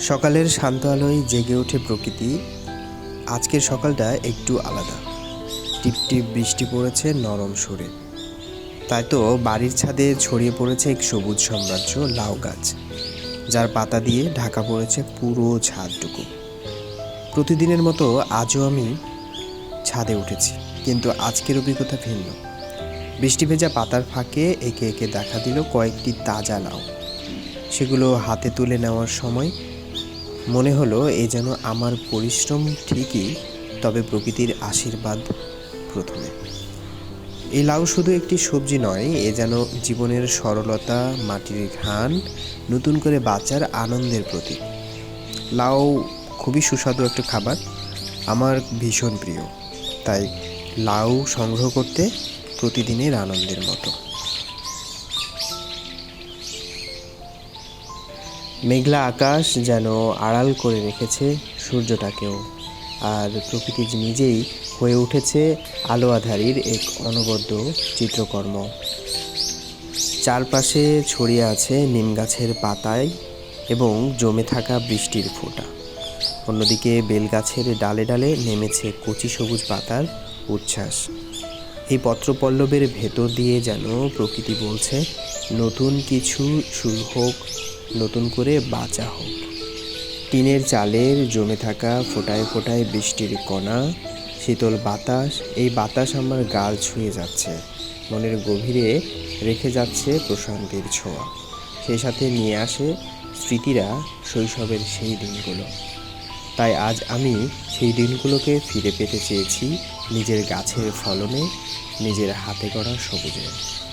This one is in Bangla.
সকালের শান্ত আলোয় জেগে ওঠে প্রকৃতি। আজকের সকালটা একটু আলাদা। টিপ টিপ বৃষ্টি পড়েছে নরম সুরে। তাই তো বাড়ির ছাদে ছড়িয়ে পড়েছে এক সবুজ সাম্রাজ্য লাউ গাছ, যার পাতা দিয়ে ঢাকা পড়েছে পুরো ছাদটুকু। প্রতিদিনের মতো আজও আমি ছাদে উঠেছি, কিন্তু আজকের অভিজ্ঞতা ভিন্ন। বৃষ্টি ভেজা পাতার ফাঁকে একে একে দেখা দিল কয়েকটি তাজা লাউ। সেগুলো হাতে তুলে নেওয়ার সময় মনে হলো এ যেন আমার পরিশ্রম ঠিকই, তবে প্রকৃতির আশীর্বাদ প্রথমে। এই লাউ শুধু একটি সবজি নয়, এ যেন জীবনের সরলতা, মাটির ঘ্রাণ, নতুন করে বাঁচার আনন্দের প্রতীক। লাউ খুবই সুস্বাদু একটা খাবার, আমার ভীষণ প্রিয়। তাই লাউ সংগ্রহ করতে প্রতিদিনের আনন্দের মতো। মেঘলা আকাশ যেন আড়াল করে রেখেছে সূর্যটাকেও। আর প্রকৃতি নিজেই হয়ে উঠেছে আলো আধারির এক অনবদ্য চিত্রকর্ম। চারপাশে ছড়িয়ে আছে নিম গাছের পাতায় এবং জমে থাকা বৃষ্টির ফোঁটা। অন্যদিকে বেলগাছের ডালে ডালে নেমেছে কচি সবুজ পাতার উচ্ছ্বাস। এই পত্রপল্লবের ভেতর দিয়ে যেন প্রকৃতি বলছে, নতুন কিছু শুরু হোক, নতুন করে বাঁচা হোক। টিনের চালের জমে থাকা ফোটায় ফোটায় বৃষ্টির কণা, শীতল বাতাস, এই বাতাস আমার গাল ছুঁয়ে যাচ্ছে। মনের গভীরে রেখে যাচ্ছে প্রশান্তির ছোঁয়া। সেই সাথে নিয়ে আসে স্মৃতিরা শৈশবের সেই দিনগুলো। তাই আজ আমি সেই দিনগুলোকে ফিরে পেতে চেয়েছি নিজের গাছের ফলনে, নিজের হাতে গড়া সবুজে।